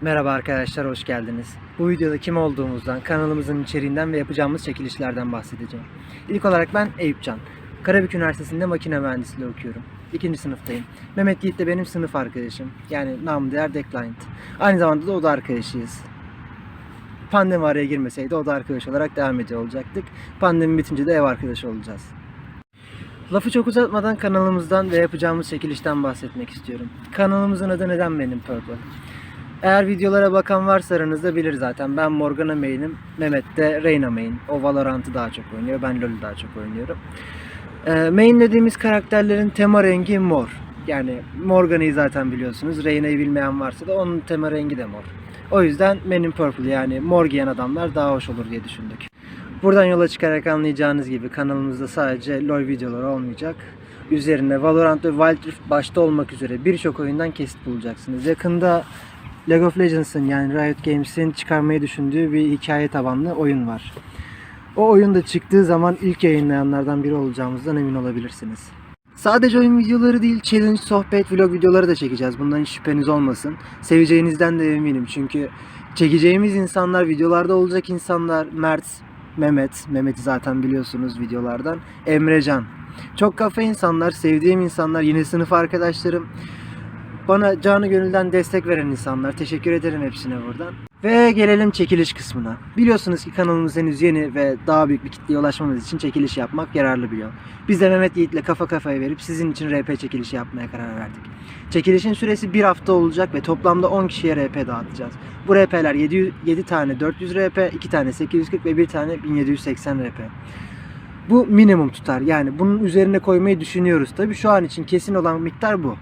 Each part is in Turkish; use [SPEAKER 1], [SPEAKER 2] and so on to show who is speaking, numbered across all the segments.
[SPEAKER 1] Merhaba arkadaşlar, hoş geldiniz. Bu videoda kim olduğumuzdan, kanalımızın içeriğinden ve yapacağımız çekilişlerden bahsedeceğim. İlk olarak ben Eyüpcan. Karabük Üniversitesi'nde makine mühendisliği okuyorum. İkinci sınıftayım. Mehmet Yiğit de benim sınıf arkadaşım. Yani namı değer Declined. Aynı zamanda da o da arkadaşıyız. Pandemi araya girmeseydi o da arkadaş olarak devam ediyor olacaktık. Pandemi bitince de ev arkadaşı olacağız. Lafı çok uzatmadan kanalımızdan ve yapacağımız çekilişten bahsetmek istiyorum. Kanalımızın adı neden benim Purple? Eğer videolara bakan varsa aranızda bilir zaten. Ben Morgana main'im. Mehmet de Reyna main. O Valorant'ı daha çok oynuyor. Ben LoL'ü daha çok oynuyorum. Ee, main dediğimiz karakterlerin tema rengi mor. Yani Morgana'yı zaten biliyorsunuz. Reyna'yı bilmeyen varsa da onun tema rengi de mor. O yüzden benim Purple yani mor giyen adamlar daha hoş olur diye düşündük. Buradan yola çıkarak anlayacağınız gibi kanalımızda sadece LoL videoları olmayacak. Üzerine Valorant ve Wild Rift başta olmak üzere birçok oyundan kesit bulacaksınız. Yakında League of Legends'ın yani Riot Games'in çıkarmayı düşündüğü bir hikaye tabanlı oyun var. O oyun da çıktığı zaman ilk yayınlayanlardan biri olacağımızdan emin olabilirsiniz. Sadece oyun videoları değil, challenge, sohbet, vlog videoları da çekeceğiz. Bundan hiç şüpheniz olmasın. Seveceğinizden de eminim. Çünkü çekeceğimiz insanlar, videolarda olacak insanlar, Mert, Mehmet, Mehmet'i zaten biliyorsunuz videolardan, Emrecan. Çok kafa insanlar, sevdiğim insanlar, yine sınıf arkadaşlarım. Bana canı gönülden destek veren insanlar. Teşekkür ederim hepsine buradan. Ve gelelim çekiliş kısmına. Biliyorsunuz ki kanalımız henüz yeni ve daha büyük bir kitleye ulaşmamız için çekiliş yapmak yararlı bir yol. Biz de Mehmet Yiğit'le kafa kafaya verip sizin için RP çekilişi yapmaya karar verdik. Çekilişin süresi bir hafta olacak ve toplamda 10 kişiye RP dağıtacağız. Bu RP'ler 7, 7 tane 400 RP, 2 tane 840 ve 1 tane 1780 RP. Bu minimum tutar. Yani bunun üzerine koymayı düşünüyoruz. Tabii şu an için kesin olan miktar bu.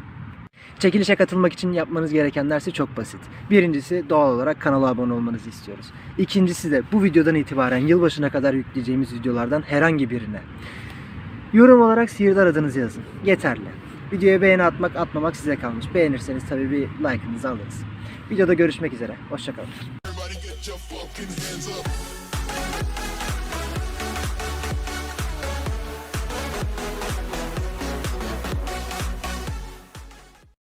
[SPEAKER 1] Çekilişe katılmak için yapmanız gerekenler ise çok basit. Birincisi doğal olarak kanala abone olmanızı istiyoruz. İkincisi de bu videodan itibaren yılbaşına kadar yükleyeceğimiz videolardan herhangi birine yorum olarak sihirdar adınızı yazın. Yeterli. Videoya beğeni atmak atmamak size kalmış. Beğenirseniz tabii bir like'ınızı alırız. Videoda görüşmek üzere. Hoşçakalın.